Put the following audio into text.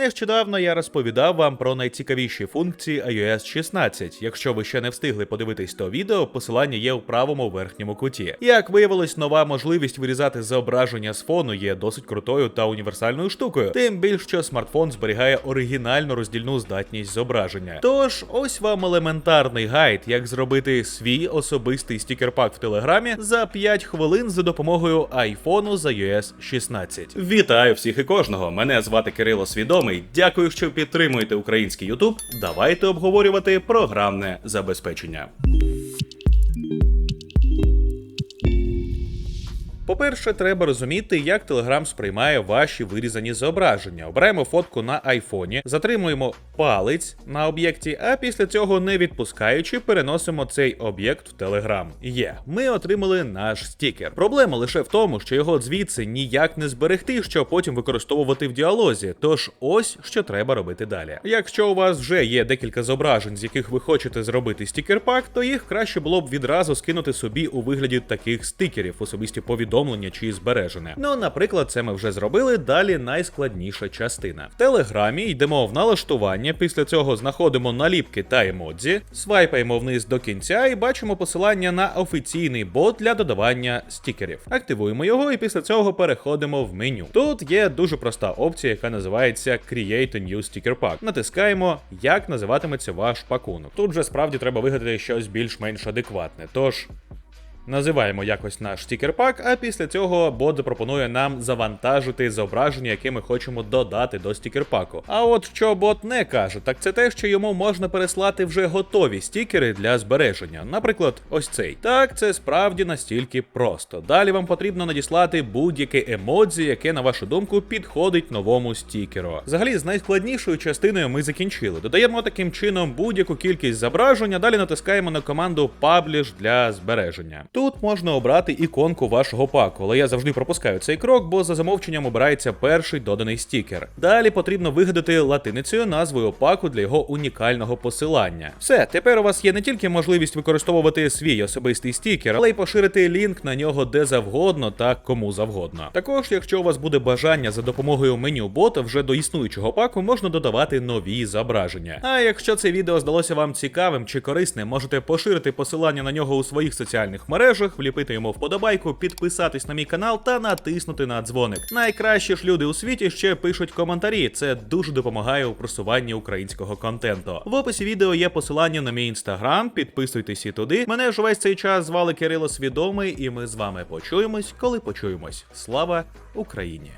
Нещодавно я розповідав вам про найцікавіші функції iOS 16. Якщо ви ще не встигли подивитись то відео, посилання є у правому верхньому куті. Як виявилось, нова можливість вирізати зображення з фону є досить крутою та універсальною штукою. Тим більш що смартфон зберігає оригінальну роздільну здатність зображення. Тож ось вам елементарний гайд, як зробити свій особистий стікер-пак в телеграмі за 5 хвилин за допомогою айфону з iOS 16. Вітаю всіх і кожного! Мене звати Кирило Свідомий. Дякую, що підтримуєте український YouTube. Давайте обговорювати програмне забезпечення. По-перше, треба розуміти, як Telegram сприймає ваші вирізані зображення. Обираємо фотку на айфоні, затримуємо палець на об'єкті, а після цього, не відпускаючи, переносимо цей об'єкт в Telegram. Є, ми отримали наш стікер. Проблема лише в тому, що його звідси ніяк не зберегти, щоб потім використовувати в діалозі. Тож ось що треба робити далі. Якщо у вас вже є декілька зображень, з яких ви хочете зробити стікер-пак, то їх краще було б відразу скинути собі у вигляді таких стикерів, особисті повідомлення чи збережене. Ну, наприклад, це ми вже зробили. Далі найскладніша частина. В телеграмі йдемо в налаштування. Після цього знаходимо наліпки та емодзі, свайпаємо вниз до кінця і бачимо посилання на офіційний бот для додавання стікерів. Активуємо його і після цього переходимо в меню. Тут є дуже проста опція, яка називається Create a New Sticker Pack. Натискаємо, як називатиметься ваш пакунок. Тут же справді треба вигадати щось більш-менш адекватне. Тож. Називаємо якось наш стікер-пак, а після цього бот запропонує нам завантажити зображення, яке ми хочемо додати до стікер-паку. А от що бот не каже, так це те, що йому можна переслати вже готові стікери для збереження. Наприклад, ось цей. Так, це справді настільки просто. Далі вам потрібно надіслати будь-яке емодзі, яке, на вашу думку, підходить новому стікеру. Взагалі, з найскладнішою частиною ми закінчили. Додаємо таким чином будь-яку кількість зображень, а далі натискаємо на команду Publish для збереження. Тут можна обрати іконку вашого паку, але я завжди пропускаю цей крок, бо за замовченням обирається перший доданий стікер. Далі потрібно вигадати латиницею назвою паку для його унікального посилання. Все, тепер у вас є не тільки можливість використовувати свій особистий стікер, але й поширити лінк на нього де завгодно та кому завгодно. Також, якщо у вас буде бажання за допомогою меню бота вже до існуючого паку, можна додавати нові зображення. А якщо це відео здалося вам цікавим чи корисним, можете поширити посилання на нього у своїх соціальних мережах, вліпити йому вподобайку, підписатись на мій канал та натиснути на дзвоник. Найкращі ж люди у світі ще пишуть коментарі. Це дуже допомагає у просуванні українського контенту. В описі відео є посилання на мій інстаграм. Підписуйтесь і туди. Мене ж увесь цей час звали Кирило Свідомий, і ми з вами почуємось, коли почуємось. Слава Україні!